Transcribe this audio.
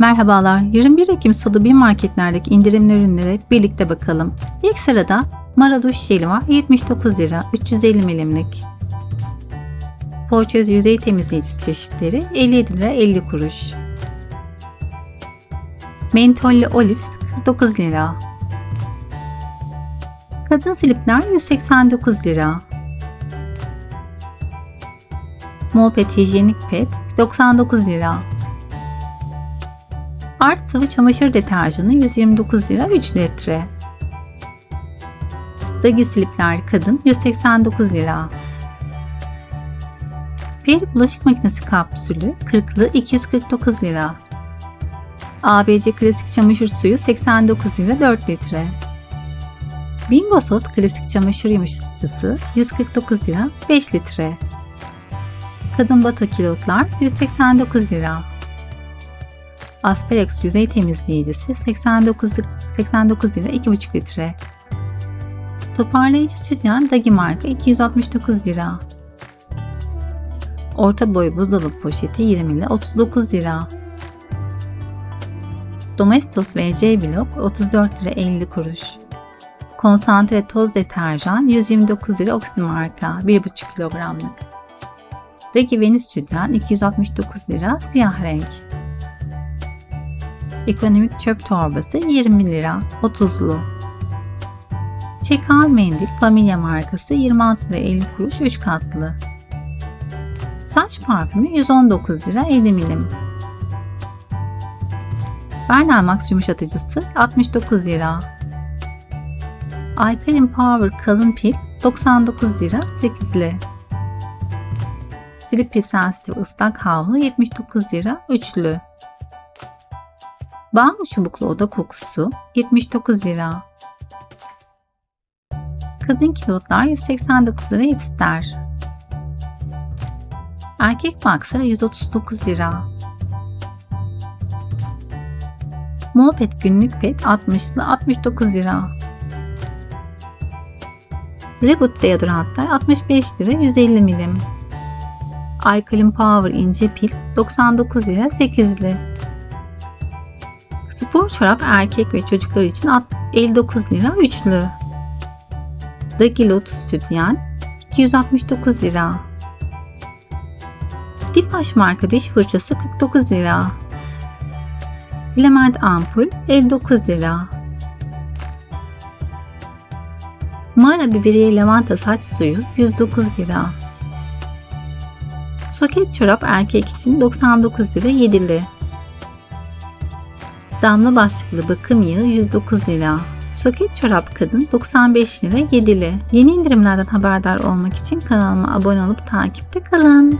Merhabalar, 21 Ekim Salı bir marketlerdeki indirimli ürünlere birlikte bakalım. İlk sırada Mara duş jeli var 79 lira 350 milimlik. Porçöz yüzey temizleyici çeşitleri 57 lira 50 kuruş. Mentollü Olives 49 lira. Kadın slipler 189 lira. Molpet hijyenik pet 99 lira. Art sıvı çamaşır deterjanı 129 lira 3 litre. Dagi slipler kadın 189 lira. Peri bulaşık makinesi kapsülü 40'lı 249 lira. ABC klasik çamaşır suyu 89 lira 4 litre. Bingo Sot klasik çamaşır yumuşatıcısı 149 lira 5 litre. Kadın bato kilotlar 189 lira. Asperex yüzey temizleyicisi 89, 89 lira 2,5 litre. Toparlayıcı sütyen Dagi marka 269 lira. Orta boy buzdolabı poşeti 20 lira 39 lira. Domestos VC blok 34 lira 50 kuruş. Konsantre toz deterjan 129 lira Oxy marka 1,5 kilogramlık. Dagi Venüs sütyen 269 lira siyah renk. Ekonomik çöp torbası 20 lira 30'lu. Çekal mendil Familya markası 26 lira 50 kuruş 3 katlı. Saç parfümü 119 lira 50 milim. Bernal Max yumuşatıcısı 69 lira. Alkaline Power kalın pil 99 lira 8'li. Silipi sensitif ıslak havlu 79 lira üçlü. Bambu çubuklu oda kokusu 79 lira. Kadın kilotlar 189 lira hipster. Erkek boxer 139 lira. Moped günlük pet 60'lı 69 lira. Reboot deodorantlar 65 lira 150 milim. Alkaline Power ince pil 99 lira 8'li. Spor çorap erkek ve çocuklar için alt- 59 lira üçlü. Dagi Lotus sütyen 269 lira. Difaş marka diş fırçası 49 lira. Element ampul 59 lira. Mara biberiye lavanta saç suyu 109 lira. Soket çorap erkek için 99 lira 7'li. Damla başlıklı bakım yağı 109 lira. Soket çorap kadın 95 lira 7'li. Yeni indirimlerden haberdar olmak için kanalıma abone olup takipte kalın.